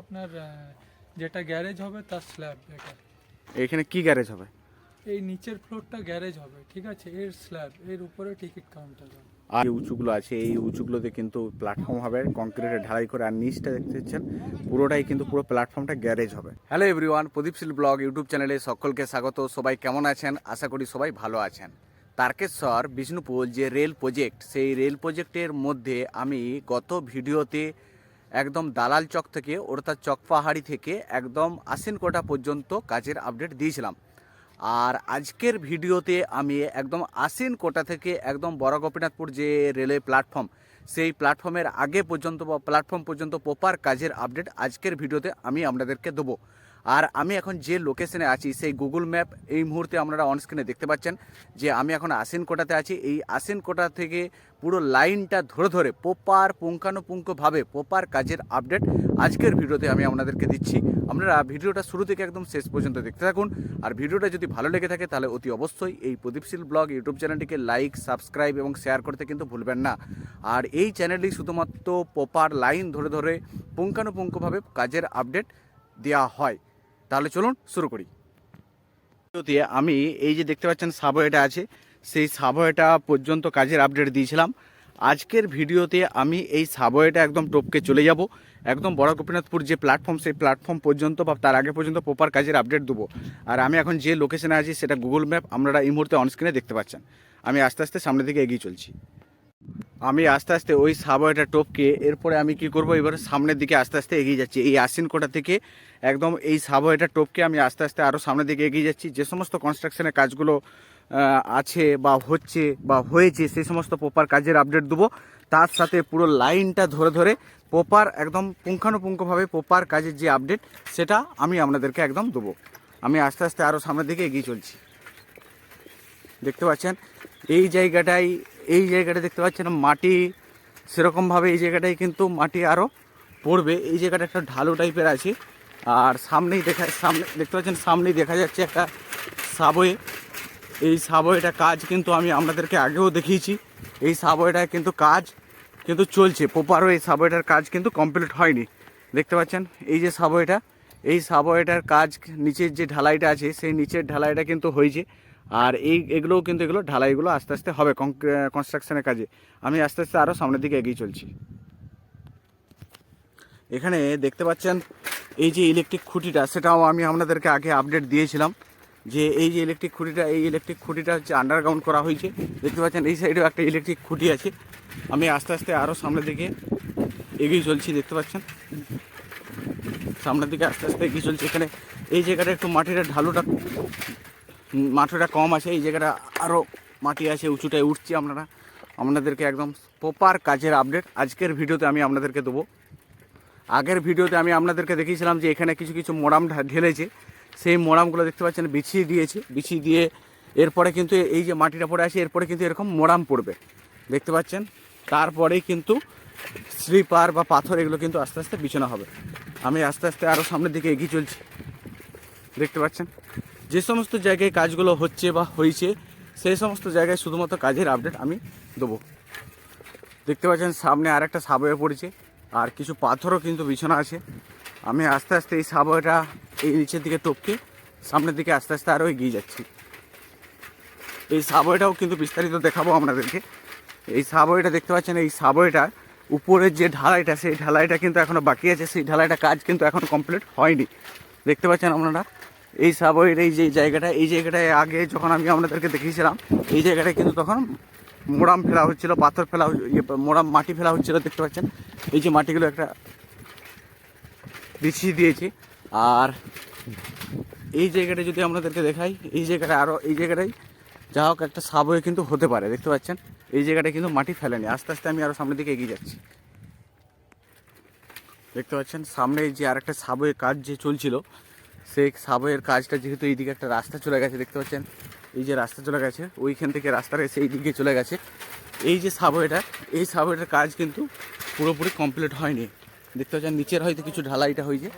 আপনার যেটা গ্যারেজ হবে তার স্ল্যাব এটা। এখানে কি গ্যারেজ হবে? এই নিচের ফ্লোরটা গ্যারেজ হবে ঠিক আছে? এর স্ল্যাব এর উপরে টিকিট কাউন্টার হবে। আর যে উঁচুগুলো আছে এই উঁচুগুলোতে কিন্তু প্ল্যাটফর্ম হবে কংক্রিটে ঢালাই করে আর নিচটা দেখতে পাচ্ছেন পুরোটাই কিন্তু পুরো প্ল্যাটফর্মটা গ্যারেজ হবে। Hello everyone Pradip Shil blog YouTube চ্যানেলে সকলকে স্বাগত। সবাই কেমন আছেন? আশা করি সবাই ভালো আছেন। তারকেশ্বর বিষ্ণুপুর যে রেল প্রজেক্ট সেই রেল প্রজেক্টের মধ্যে আমি গত ভিডিওতে একদম দালাল চক থেকে অর্থাৎ চক পাহাড়ি থেকে একদম আশ্বিনকোটা পর্যন্ত কাজের আপডেট দিয়েছিলাম। আর আজকের ভিডিওতে আমি একদম আসিনকোটা কোটা থেকে একদম বড় গোপীনাথপুর যে রেলওয়ে প্ল্যাটফর্ম সেই প্ল্যাটফর্মের আগে পর্যন্ত বা প্ল্যাটফর্ম পর্যন্ত প্রপার কাজের আপডেট আজকের ভিডিওতে আমি আপনাদেরকে দেবো। আর আমি এখন যে লোকেশনে আছি, সেই গুগল ম্যাপ এই মুহূর্তে আপনারা অনস্ক্রিনে দেখতে পাচ্ছেন যে আমি এখন আশ্বিন কোটাতে আছি। এই আশ্বিন কোটা থেকে পুরো লাইনটা ধরে ধরে পোপার পুঙ্খানুপুঙ্খভাবে পোপার কাজের আপডেট আজকের ভিডিওতে আমি আপনাদেরকে দিচ্ছি। আপনারা ভিডিওটা শুরু থেকে একদম শেষ পর্যন্ত দেখতে থাকুন। আর ভিডিওটা যদি ভালো লেগে থাকে তাহলে অতি অবশ্যই এই প্রদীপশীল ব্লগ ইউটিউব চ্যানেলটিকে লাইক সাবস্ক্রাইব এবং শেয়ার করতে কিন্তু ভুলবেন না। আর এই চ্যানেলটি শুধুমাত্র পোপার লাইন ধরে ধরে পুঙ্খানুপুঙ্খভাবে কাজের আপডেট দেওয়া হয়। তাহলে চলুন শুরু করি। ভিডিওতে আমি এই যে দেখতে পাচ্ছেন সাবওয়েটা আছে, সেই সাবওয়েটা পর্যন্ত কাজের আপডেট দিয়েছিলাম। আজকের ভিডিওতে আমি এই সাবওয়েটা একদম টপকে চলে যাব। একদম বড় গোপীনাথপুর যে প্ল্যাটফর্ম সেই প্ল্যাটফর্ম পর্যন্ত বা তার আগে পর্যন্ত প্রপার কাজের আপডেট দেবো। আর আমি এখন যে লোকেশনে আছি, সেটা গুগল ম্যাপ আপনারা এই মুহূর্তে অনস্ক্রিনে দেখতে পাচ্ছেন। আমি আস্তে আস্তে সামনের দিকে এগিয়ে চলছি। আমি আস্তে আস্তে ওই সাবওয়েটা টপকে, এরপরে আমি কি করব? এবার সামনের দিকে আস্তে আস্তে এগিয়ে যাচ্ছি। এই আশ্বিন কোটা থেকে একদম এই সাবওয়েটা টপকে আমি আস্তে আস্তে আরও সামনের দিকে এগিয়ে যাচ্ছি। যে সমস্ত কনস্ট্রাকশনের কাজগুলো আছে বা হচ্ছে বা হয়েছে, সেই সমস্ত প্রপার কাজের আপডেট দেবো। তার সাথে পুরো লাইনটা ধরে ধরে প্রপার একদম পুঙ্খানুপুঙ্খভাবে প্রপার কাজের যে আপডেট সেটা আমি আপনাদেরকে একদম দেবো। আমি আস্তে আস্তে আরও সামনের দিকে এগিয়ে চলছি। দেখতে পাচ্ছেন? এই জায়গাটাই এই জায়গাটা দেখতে পাচ্ছেন, মাটি সেরকমভাবে এই জায়গাটায় কিন্তু মাটি আরও পড়বে। এই জায়গাটা একটা ঢালু টাইপের আছে। আর সামনেই দেখা, সামনে, দেখতে পাচ্ছেন, সামনেই দেখা যাচ্ছে একটা সাবওয়ে এই সাবওয়েটা কাজ কিন্তু আমি আপনাদেরকে আগেও দেখিয়েছি। এই সাবওয়েটায় কিন্তু কাজ কিন্তু চলছে। প্রপারও এই সাবওয়েটার কাজ কিন্তু কমপ্লিট হয়নি। দেখতে পাচ্ছেন, এই যে সাবওয়েটা এই সাবওয়েটার কাজ নিচের যে ঢালাইটা আছে, সেই নিচের ঢালাইটা কিন্তু হয়েছে। আর এই এগুলোও কিন্তু এগুলো ঢালাইগুলো আস্তে আস্তে হবে কনস্ট্রাকশনের কাজে। আমি আস্তে আস্তে আরও সামনের দিকে এগিয়ে চলছি। এখানে দেখতে পাচ্ছেন এই যে ইলেকট্রিক খুঁটিটা, সেটাও আমি আপনাদেরকে আগে আপডেট দিয়েছিলাম যে এই যে ইলেকট্রিক খুঁটিটা, এই ইলেকট্রিক খুঁটিটা হচ্ছে আন্ডারগ্রাউন্ড করা হয়েছে। দেখতে পাচ্ছেন এই সাইডেও একটা ইলেকট্রিক খুঁটি আছে। আমি আস্তে আস্তে আরও সামনের দিকে এগিয়ে চলছি, দেখতে পাচ্ছেন? সামনের দিকে আস্তে আস্তে এগিয়ে চলছি। এখানে এই জায়গাটা একটু মাটিটা ঢালুটা মাটিটা কম আছে, এই জায়গাটা আরও মাটি আছে, উঁচুটায় উঠছি আপনারা। আপনাদেরকে একদম প্রপার কাজের আপডেট আজকের ভিডিওতে আমি আপনাদেরকে দেবো। আগের ভিডিওতে আমি আপনাদেরকে দেখিয়েছিলাম যে এখানে কিছু কিছু মোড়াম ঢেলেছে। সেই মোড়ামগুলো দেখতে পাচ্ছেন, বিছিয়ে দিয়েছে। বিছিয়ে দিয়ে এরপরে কিন্তু এই যে মাটিটা পড়ে আছে, এরপরে কিন্তু এরকম মোড়াম পড়বে। দেখতে পাচ্ছেন? তারপরেই কিন্তু স্লিপার বা পাথর এগুলো কিন্তু আস্তে আস্তে বিছানো হবে। আমি আস্তে আস্তে আরও সামনের দিকে এগিয়ে চলছি। দেখতে পাচ্ছেন? যে সমস্ত জায়গায় কাজগুলো হচ্ছে বা হয়েছে সেই সমস্ত জায়গায় শুধুমাত্র কাজের আপডেট আমি দেবো। দেখতে পাচ্ছেন, সামনে আর একটা সাবওয়ে পড়েছে, আর কিছু পাথরও কিন্তু বিছানা আছে। আমি আস্তে আস্তে এই সাবওয়েটা এই নিচের দিকে টপকে, সামনের দিকে আস্তে আস্তে আরও এগিয়ে যাচ্ছি। এই সাবওয়েটাও কিন্তু বিস্তারিত দেখাবো আপনাদেরকে। এই সাবওয়েটা দেখতে পাচ্ছেন, এই সাবওয়েটা উপরের যে ঢালাইটা, সেই ঢালাইটা কিন্তু এখনও বাকি আছে, সেই ঢালাইটা কাজ কিন্তু এখন কমপ্লিট হয়নি। দেখতে পাচ্ছেন আপনারা? এই সাবওয়ের এই যে জায়গাটা, এই জায়গাটায় আগে যখন আমি আপনাদেরকে দেখিয়েছিলাম, এই জায়গাটায় কিন্তু তখন মোড়াম ফেলা হচ্ছিল, পাথর ফেলা ইয়ে মোড়াম মাটি ফেলা হচ্ছিল, দেখতে পাচ্ছেন? এই যে মাটিগুলো একটা বিছিয়ে দিয়েছি। আর এই জায়গাটা যদি আপনাদেরকে দেখাই, এই জায়গাটা আরও এই জায়গাটায় যা হোক একটা সাবওয়ে কিন্তু হতে পারে, দেখতে পাচ্ছেন? এই জায়গাটা কিন্তু মাটি ফেলেনি। আস্তে আস্তে আমি আরও সামনের দিকে এগিয়ে যাচ্ছি। দেখতে পাচ্ছেন? সামনে যে আরেকটা সাবওয়ে কাজ যে চলছিল সেই সাবওয়ের কাজটা যেহেতু এইদিকে একটা রাস্তা চলে গেছে, দেখতে পাচ্ছেন? এই যে রাস্তা চলে গেছে, ওইখান থেকে রাস্তাটা এসে এই দিকে চলে গেছে। এই যে সাবওয়েটা এই সাবওয়েটার কাজ কিন্তু পুরোপুরি কমপ্লিট হয়নি। দেখতে পাচ্ছেন, নিচের হয়তো কিছু ঢালাইটা হয়েছে,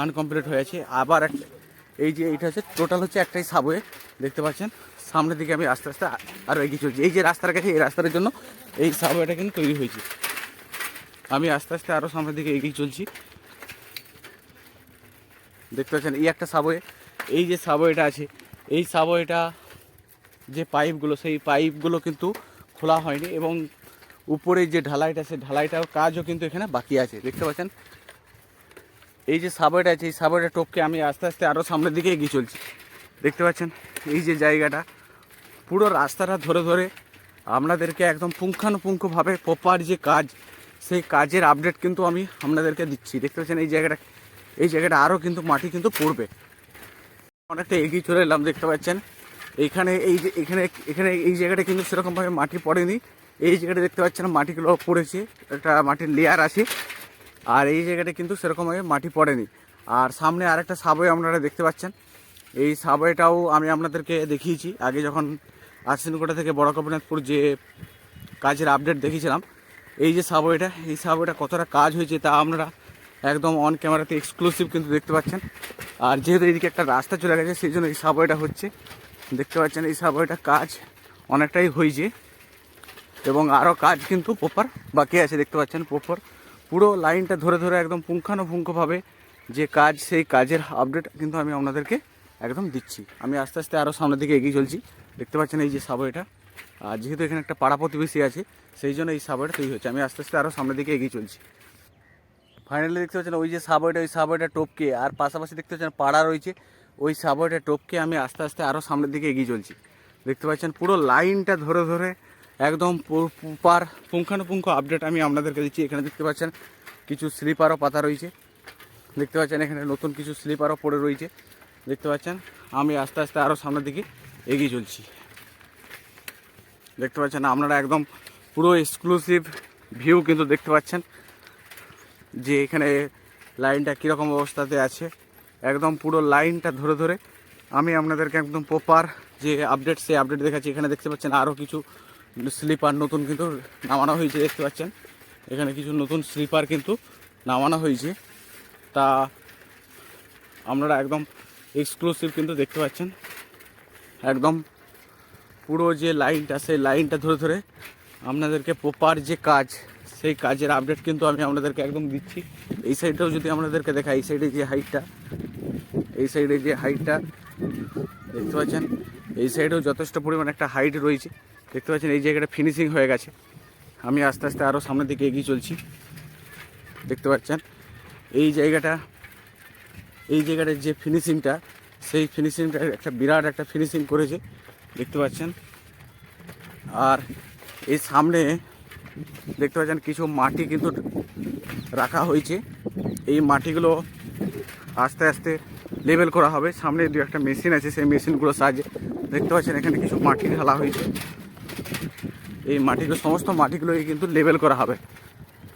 আনকমপ্লিট হয়ে আছে। আবার এই যে এইটা হচ্ছে, টোটাল হচ্ছে একটাই সাবওয়ে দেখতে পাচ্ছেন? সামনের দিকে আমি আস্তে আস্তে আরও এগিয়ে চলছি। এই যে রাস্তার কাছে, এই রাস্তার জন্য এই সাবওয়েটা কিন্তু তৈরি হয়েছে। আমি আস্তে আস্তে আরও সামনের দিকে এগিয়ে চলছি। দেখতে পাচ্ছেন, এই একটা সাবওয়ে এই যে সাবওয়েটা আছে, এই সাবওয়েটা যে পাইপগুলো সেই পাইপগুলো কিন্তু খোলা হয়নি এবং উপরে যে ঢালাইটা সেই ঢালাইটার কাজও কিন্তু এখানে বাকি আছে। দেখতে পাচ্ছেন? এই যে সাবওয়েটা আছে, এই সাবওয়েটা টপকে আমি আস্তে আস্তে আরও সামনের দিকে এগিয়ে চলছি। দেখতে পাচ্ছেন? এই যে জায়গাটা, পুরো রাস্তাটা ধরে ধরে আপনাদেরকে একদম পুঙ্খানুপুঙ্খভাবে প্রপার যে কাজ, সেই কাজের আপডেট কিন্তু আমি আপনাদেরকে দিচ্ছি। দেখতে পাচ্ছেন? এই জায়গাটা এই জায়গাটা আরও কিন্তু মাটি কিন্তু পড়বে। অনেকটা এগিয়ে চলে এলাম, দেখতে পাচ্ছেন। এইখানে এই যে, এখানে এখানে এই জায়গাটা কিন্তু সেরকমভাবে মাটি পড়েনি। এই জায়গাটা দেখতে পাচ্ছেন, মাটিগুলো পড়েছে। একটা মাটির লেয়ার আছে। আর এই জায়গাটা কিন্তু সেরকমভাবে মাটি পড়েনি। আর সামনে আরেকটা সাবওয়ে আপনারা দেখতে পাচ্ছেন। এই সাবওয়েটাও আমি আপনাদেরকে দেখিয়েছি। আগে যখন আশ্বিনকোটা থেকে বড় কপিনাথপুর যে কাজের আপডেট দেখিয়েছিলাম, এই যে সাবওয়েটা এই সাবওয়েটা কতটা কাজ হয়েছে তা আপনারা একদম অন ক্যামেরাতে এক্সক্লুসিভ কিন্তু দেখতে পাচ্ছেন। আর যেহেতু এইদিকে একটা রাস্তা চলে গেছে, সেই জন্য এই সাবওয়েটা হচ্ছে। দেখতে পাচ্ছেন এই সাবওয়েটা কাজ অনেকটাই হয়েছে। এবং আরও কাজ কিন্তু প্রপার বাকি আছে, দেখতে পাচ্ছেন প্রপার পুরো লাইনটা ধরে ধরে একদম পুঙ্খানুপুঙ্খভাবে যে কাজ, সেই কাজের আপডেট কিন্তু আমি আপনাদেরকে একদম দিচ্ছি। আমি আস্তে আস্তে আরও সামনের দিকে এগিয়ে চলছি। দেখতে পাচ্ছেন এই যে সাবওয়েটা আর যেহেতু এখানে একটা পাড়া প্রতিবেশী আছে, সেই জন্য এই সাবওয়েটা তৈরি হচ্ছে। আমি আস্তে আস্তে আরও সামনের দিকে এগিয়ে চলছি। ফাইনালি দেখতে পাচ্ছেন ওই যে সাবওয়েটা, ওই সাবওয়েটা টপকে, আর পাশাপাশি দেখতে পাচ্ছেন পাড়া রয়েছে, ওই সাবওয়েটা টপকে আমি আস্তে আস্তে আরও সামনের দিকে এগিয়ে চলছি। দেখতে পাচ্ছেন পুরো লাইনটা ধরে ধরে একদম পার পুঙ্খানুপুঙ্খ আপডেট আমি আপনাদেরকে দিচ্ছি। এখানে দেখতে পাচ্ছেন কিছু স্লিপারও পাতা রয়েছে। দেখতে পাচ্ছেন এখানে নতুন কিছু স্লিপারও পড়ে রয়েছে। দেখতে পাচ্ছেন আমি আস্তে আস্তে আরও সামনের দিকে এগিয়ে চলছি। দেখতে পাচ্ছেন আপনারা একদম পুরো এক্সক্লুসিভ ভিউ কিন্তু দেখতে পাচ্ছেন। যে এখানে লাইনটা কীরকম অবস্থাতে আছে, একদম পুরো লাইনটা ধরে ধরে। আমি আপনাদেরকে একদম প্রপার যে আপডেট সেই আপডেট দেখাচ্ছি। এখানে দেখতে পাচ্ছেন আরও কিছু স্লিপার নতুন কিন্তু নামানো হয়েছে, দেখতে পাচ্ছেন? এখানে কিছু নতুন স্লিপার কিন্তু নামানো হয়েছে। তা আপনারা একদম এক্সক্লুসিভ কিন্তু দেখতে পাচ্ছেন। একদম পুরো যে লাইনটা, সেই লাইনটা ধরে ধরে আপনাদেরকে প্রপার যে কাজ সেই কাজের আপডেট কিন্তু আমি আপনাদেরকে একদম দিচ্ছি। এই সাইডটাও যদি আপনাদেরকে দেখাই, এই সাইডে যে হাইটটা এই সাইডে যে হাইটটা দেখতে পাচ্ছেন? এই সাইডেও যথেষ্ট পরিমাণ একটা হাইট রয়েছে। দেখতে পাচ্ছেন, এই জায়গাটা ফিনিশিং হয়ে গেছে। আমি আস্তে আস্তে আরও সামনের দিকে এগিয়ে চলছি। দেখতে পাচ্ছেন? এই জায়গাটা, এই জায়গাটার যে ফিনিশিংটা সেই ফিনিশিংটা একটা বিরাট একটা ফিনিশিং করেছে। দেখতে পাচ্ছেন? আর এই সামনে দেখতে পাচ্ছেন কিছু মাটি কিন্তু রাখা হয়েছে। এই মাটিগুলো আস্তে আস্তে লেবেল করা হবে। সামনে দু একটা মেশিন আছে, সেই মেশিনগুলো সাহায্যে দেখতে পাচ্ছেন এখানে কিছু মাটি ঢালা হয়েছে। এই মাটিগুলো, সমস্ত মাটিগুলোকে কিন্তু লেবেল করা হবে।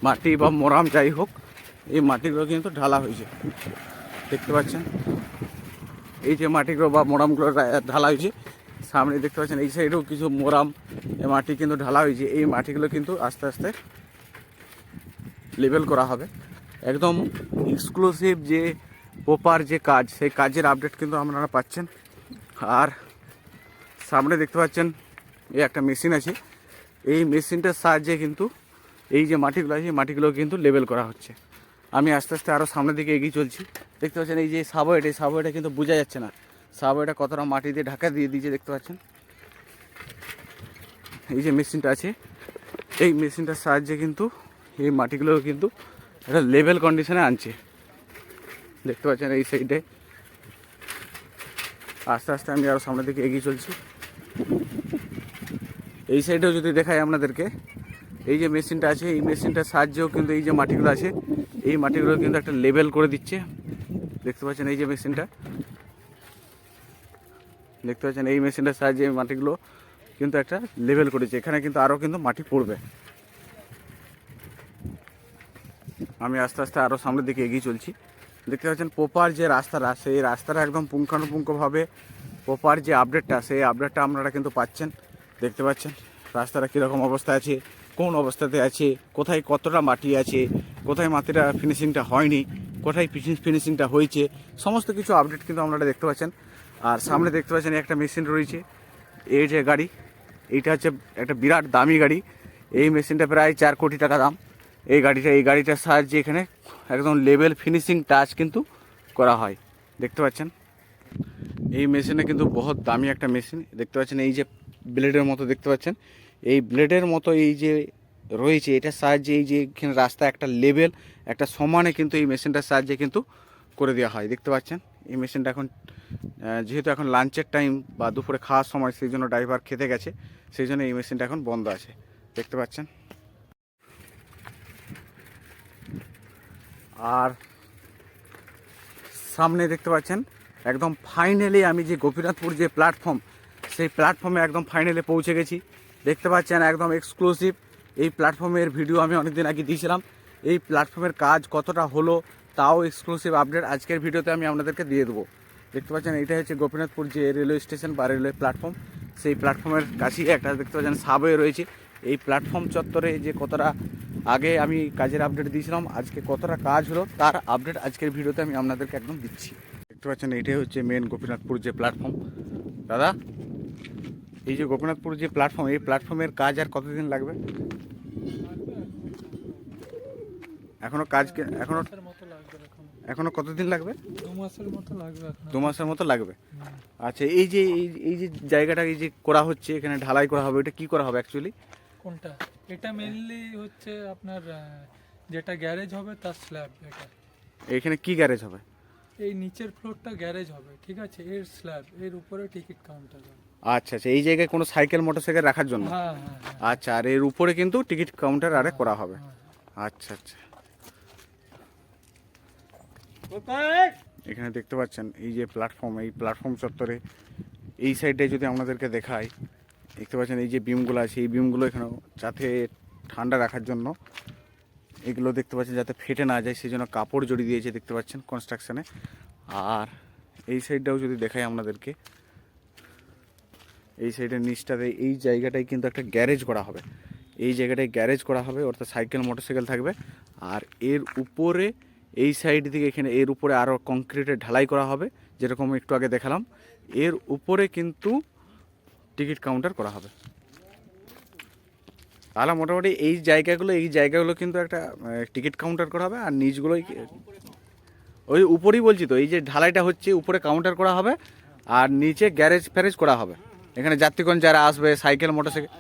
মাটি বা মোরাম যাই হোক, এই মাটিগুলো কিন্তু ঢালা হয়েছে। দেখতে পাচ্ছেন? এই যে মাটিগুলো বা মোরামগুলো ঢালা হয়েছে। সামনে দেখতে পাচ্ছেন, এই সাইডেও কিছু মোরাম মাটি কিন্তু ঢালা হয়েছে। এই মাটিগুলো কিন্তু আস্তে আস্তে লেবেল করা হবে। একদম এক্সক্লুসিভ যে প্রপার যে কাজ, সেই কাজের আপডেট কিন্তু আপনারা পাচ্ছেন। আর সামনে দেখতে পাচ্ছেন এই একটা মেশিন আছে। এই মেশিনটার সাহায্যে কিন্তু এই যে মাটিগুলো আছে মাটিগুলো কিন্তু লেবেল করা হচ্ছে। আমি আস্তে আস্তে আরও সামনের দিকে এগিয়ে চলছি। দেখতে পাচ্ছেন, এই যে সাবওয়েট এই সাবওয়েটা কিন্তু বোঝা যাচ্ছে না। সাবওয়েটা কতটা মাটি দিয়ে ঢাকা দিয়ে দিয়েছে দেখতে পাচ্ছেন? এই যে মেশিনটা আছে, এই মেশিনটার সাহায্যে কিন্তু এই মাটিগুলো কিন্তু একটা লেভেল কন্ডিশনে আনছে। দেখতে পাচ্ছেন এই সাইডে আস্তে আস্তে আমি আরও সামনের দিকে এগিয়ে চলছি। এই সাইডেও যদি দেখাই আপনাদেরকে, এই যে মেশিনটা আছে, এই মেশিনটার সাহায্যেও কিন্তু এই যে মাটিগুলো আছে, এই মাটিগুলো কিন্তু একটা লেভেল করে দিচ্ছে। দেখতে পাচ্ছেন এই যে মেশিনটা। দেখতে পাচ্ছেন, এই মেশিনটার সাহায্যে এই মাটিগুলো কিন্তু একটা লেভেল করেছে। এখানে কিন্তু আরও কিন্তু মাটি পড়বে। আমি আস্তে আস্তে আরও সামনের দিকে এগিয়ে চলছি। দেখতে পাচ্ছেন, প্রপার যে রাস্তাটা, সেই রাস্তাটা একদম পুঙ্খানুপুঙ্খভাবে প্রপার যে আপডেটটা সেই আপডেটটা আপনারা কিন্তু পাচ্ছেন। দেখতে পাচ্ছেন, রাস্তাটা কীরকম অবস্থা আছে, কোন অবস্থাতে আছে, কোথায় কতটা মাটি আছে, কোথায় মাটিটা ফিনিশিংটা হয়নি, কোথায় ফিনিশিংটা হয়েছে, সমস্ত কিছু আপডেট কিন্তু আপনারা দেখতে পাচ্ছেন। আর সামনে দেখতে পাচ্ছেন একটা মেশিন রয়েছে, এই যে গাড়ি এইটা হচ্ছে একটা বিরাট দামি গাড়ি, এই মেশিনটা প্রায় চার কোটি টাকা দাম। এই গাড়িটা, এই গাড়িটার সাহায্যে এখানে একদম লেভেল ফিনিশিং টাচ কিন্তু করা হয়, দেখতে পাচ্ছেন? এই মেশিনে কিন্তু বহুত দামি একটা মেশিন, দেখতে পাচ্ছেন এই যে ব্লেডের মতো দেখতে পাচ্ছেন। এই ব্লেডের মতো এই যে রয়েছে, এটার সাহায্যে এই যে এখানে রাস্তা একটা লেভেল একটা সমানে কিন্তু এই মেশিনটার সাহায্যে কিন্তু করে দেওয়া হয়, দেখতে পাচ্ছেন? এই মেশিনটা এখন যেহেতু এখন লাঞ্চের টাইম বা দুপুরে খাওয়ার সময় সেই জন্য ড্রাইভার খেতে গেছে, সেই জন্য এই মেশিনটা এখন বন্ধ আছে। দেখতে পাচ্ছেন? আর সামনে দেখতে পাচ্ছেন, একদম ফাইনালি আমি যে গোপীনাথপুর যে প্ল্যাটফর্ম সেই প্ল্যাটফর্মে একদম ফাইনালি পৌঁছে গেছি। দেখতে পাচ্ছেন, একদম এক্সক্লুসিভ এই প্ল্যাটফর্মের ভিডিও আমি অনেকদিন আগে দিয়েছিলাম। এই প্ল্যাটফর্মের কাজ কতটা হলো তাও এক্সক্লুসিভ আপডেট আজকের ভিডিওতে আমি আপনাদেরকে দিয়ে দেবো। দেখতে পাচ্ছেন এটা হচ্ছে গোপীনাথপুর যে রেলওয়ে স্টেশন বা রেলওয়ে প্ল্যাটফর্ম সেই প্ল্যাটফর্মের কাছেই একটা, দেখতে পাচ্ছেন সাবওয়ে রয়েছে। এই প্ল্যাটফর্ম চত্বরে যে কতটা আগে আমি কাজের আপডেট দিয়েছিলাম, আজকে কতটা কাজ হলো, তার আপডেট আজকের ভিডিওতে আমি আপনাদেরকে একদম দিচ্ছি। দেখতে পাচ্ছেন এটাই হচ্ছে মেন গোপীনাথপুর যে প্ল্যাটফর্ম দাদা, এই যে গোপীনাথপুর যে প্ল্যাটফর্ম এই প্ল্যাটফর্মের কাজ আর কতদিন লাগবে? এখনও কাজ কে- এখনও কতদিন লাগবে? দু মাসের মতো লাগবে দু মাসের মতো লাগবে? আচ্ছা এই যে এই- যে জায়গাটা এই যে করা হচ্ছে এখানে ঢালাই করা হবে এটা কি করা হবে অ্যাকচুয়ালি কোনটা? এটা মেনলি হচ্ছে আপনার যেটা গ্যারেজ হবে তার স্ল্যাব এটা। এখানে কি গ্যারেজ হবে? এই নিচের ফ্লোরটা গ্যারেজ হবে ঠিক আছে? এর স্ল্যাব এর উপরে টিকিট কাউন্টার হবে। আচ্ছা আচ্ছা এই জায়গায় কোনো সাইকেল মোটরসাইকেল রাখার জন্য? হ্যাঁ হ্যাঁ হ্যাঁ। আচ্ছা আর এর উপরে কিন্তু টিকিট কাউন্টার আরে করা হবে। আচ্ছা আচ্ছা। এখানে দেখতে পাচ্ছেন, এই যে প্ল্যাটফর্ম এই প্ল্যাটফর্ম চত্বরে এই সাইডে যদি আপনাদেরকে দেখাই দেখতে পাচ্ছেন এই যে বিমগুলো আছে, এই বিমগুলো এখানে যাতে ঠান্ডা রাখার জন্য এগুলো দেখতে পাচ্ছেন যাতে ফেটে না যায় সেই জন্য কাপড় জড়িয়ে দিয়েছে দেখতে পাচ্ছেন কনস্ট্রাকশনে আর এই সাইডটাও যদি দেখাই আপনাদেরকে এই সাইডের নিচটাতে এই জায়গাটায় কিন্তু একটা গ্যারেজ করা হবে। এই জায়গাটায় গ্যারেজ করা হবে, অর্থাৎ সাইকেল মোটরসাইকেল থাকবে। আর এর উপরে এই সাইড থেকে এখানে এর উপরে আরও কংক্রিটের ঢালাই করা হবে, যেরকম একটু আগে দেখালাম। এর উপরে কিন্তু টিকিট কাউন্টার করা হবে। তাহলে মোটামুটি এই জায়গাগুলো এই জায়গাগুলো কিন্তু একটা টিকিট কাউন্টার করা হবে, আর নিচগুলোই ওই উপরেই বলছি তো, এই যে ঢালাইটা হচ্ছে, উপরে কাউন্টার করা হবে, আর নিচে গ্যারেজ ফ্যারেজ করা হবে। এখানে যাত্রীগণ যারা আসবে, সাইকেল, মোটরসাইকেল।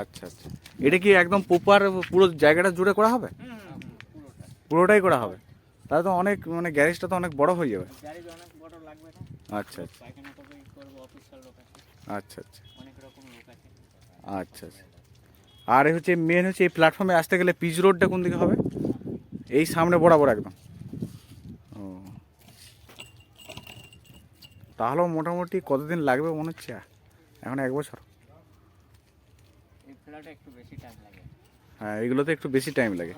আচ্ছা আচ্ছা। এটা কি একদম প্রপার পুরো জায়গাটা জুড়ে করা হবে? পুরোটাই করা হবে? তাহলে তো অনেক মানে গ্যারেজটা তো অনেক বড় হয়ে যাবে। আচ্ছা আচ্ছা। আচ্ছা আচ্ছা। আচ্ছা আচ্ছা। আর হচ্ছে মেন হচ্ছে এই প্ল্যাটফর্মে আসতে গেলে পিচ রোডটা কোন দিকে হবে? এই সামনে বরাবর একদম। ও। তাহলেও মোটামুটি কতদিন লাগবে মনে হচ্ছে? এখন এক বছর। এই ফ্ল্যাটে একটু বেশি টাইম লাগে। হ্যাঁ এগুলোতে একটু বেশি টাইম লাগে।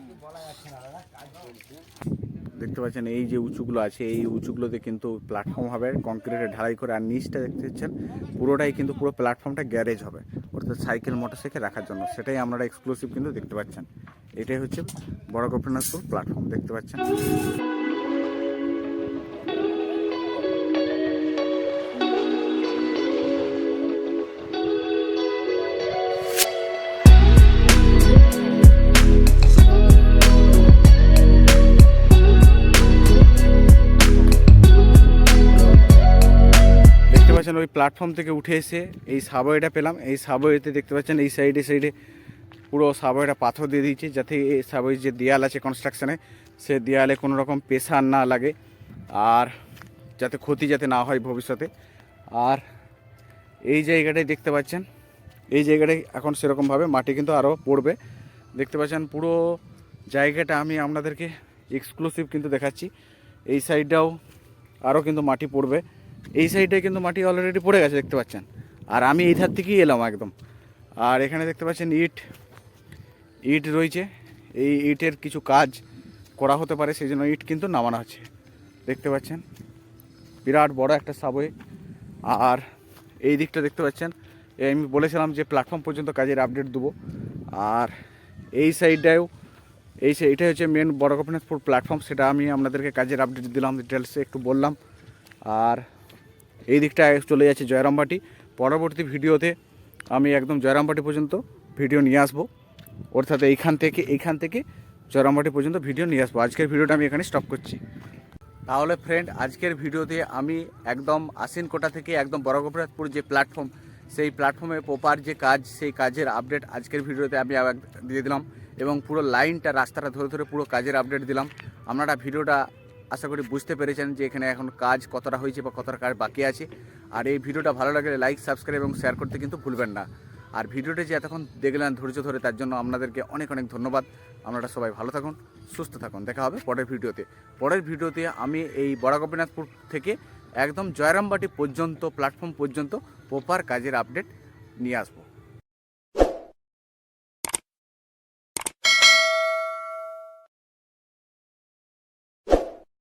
দেখতে পাচ্ছেন, এই যে উঁচুগুলো আছে, এই উঁচুগুলোতে কিন্তু প্ল্যাটফর্ম হবে কংক্রিটের ঢালাই করে আর নিচটা দেখতে পাচ্ছেন, পুরোটাই কিন্তু পুরো প্ল্যাটফর্মটা গ্যারেজ হবে। অর্থাৎ সাইকেল মোটরসাইকেল রাখার জন্য। সেটাই আমরা এক্সক্লুসিভ কিন্তু দেখতে পাচ্ছেন। এটাই হচ্ছে বড় গোপীনাথপুর প্ল্যাটফর্ম দেখতে পাচ্ছেন। পাচ্ছেন ওই প্ল্যাটফর্ম থেকে উঠে এসে এই সাবওয়েটা পেলাম। এই সাবওয়েতে দেখতে পাচ্ছেন, এই সাইডে সাইডে পুরো সাবওয়েটা পাথর দিয়ে দিয়েছে, যাতে এই সাবওয়ে যে দেয়াল আছে কনস্ট্রাকশানে সে দেয়ালে কোনো রকম প্রেশার না লাগে আর যাতে ক্ষতি যাতে না হয় ভবিষ্যতে। আর এই জায়গাটায় দেখতে পাচ্ছেন, এই জায়গাটায় এখন সেরকমভাবে মাটি কিন্তু আরও পড়বে। দেখতে পাচ্ছেন, পুরো জায়গাটা আমি আপনাদেরকে এক্সক্লুসিভ কিন্তু দেখাচ্ছি। এই সাইডটাও আরও কিন্তু মাটি পড়বে। এই সাইডে কিন্তু মাটি অলরেডি পড়ে গেছে, দেখতে পাচ্ছেন। আর আমি এই ধার থেকেই এলাম একদম। আর এখানে দেখতে পাচ্ছেন ইট। ইট রয়েছে। এই ইটের কিছু কাজ করা হতে পারে সেই জন্য ইট কিন্তু নামানো হচ্ছে দেখতে পাচ্ছেন? বিরাট বড় একটা সাবওয়ে আর এই দিকটা দেখতে পাচ্ছেন? আমি বলেছিলাম যে প্ল্যাটফর্ম পর্যন্ত কাজের আপডেট দেবো। আর এই সাইডটাও এই এটা হচ্ছে মেন বড় গোপীনাথপুর প্ল্যাটফর্ম সেটা আমি আপনাদেরকে কাজের আপডেট দিলাম ডিটেলসে একটু বললাম। আর এই দিকটা চলে যাচ্ছে জয়রামবাটি। পরবর্তী ভিডিওতে আমি একদম জয়রামবাটি পর্যন্ত ভিডিও নিয়ে আসব। অর্থাৎ এইখান থেকে এইখান থেকে জয়রামবাটি পর্যন্ত ভিডিও নিয়ে আসব। আজকের ভিডিওটা আমি এখানে স্টপ করছি। তাহলে ফ্রেন্ড আজকের ভিডিওতে আমি একদম আশ্বিনকোটা থেকে একদম বড়গোপরাজপুর যে প্ল্যাটফর্ম সেই প্ল্যাটফর্মে প্রপার যে কাজ, সেই কাজের আপডেট আজকের ভিডিওতে আমি দিয়ে দিলাম এবং পুরো লাইনটা রাস্তাটা ধরে ধরে পুরো কাজের আপডেট দিলাম। আপনারা ভিডিওটা আশা করি বুঝতে পেরেছেন যে এখানে এখন কাজ কতটা হয়েছে বা কতটা কাজ বাকি আছে। আর এই ভিডিওটা ভালো লাগলে লাইক সাবস্ক্রাইব এবং শেয়ার করতে কিন্তু ভুলবেন না। আর ভিডিওটা যে এতক্ষণ দেখলেন ধৈর্য ধরে, তার জন্য আপনাদেরকে অনেক অনেক ধন্যবাদ। আপনারা সবাই ভালো থাকুন, সুস্থ থাকুন। দেখা হবে পরের ভিডিওতে। পরের ভিডিওতে আমি এই বড় গোপীনাথপুর থেকে একদম জয়রামবাটি পর্যন্ত প্ল্যাটফর্ম পর্যন্ত প্রপার কাজের আপডেট নিয়ে আসব।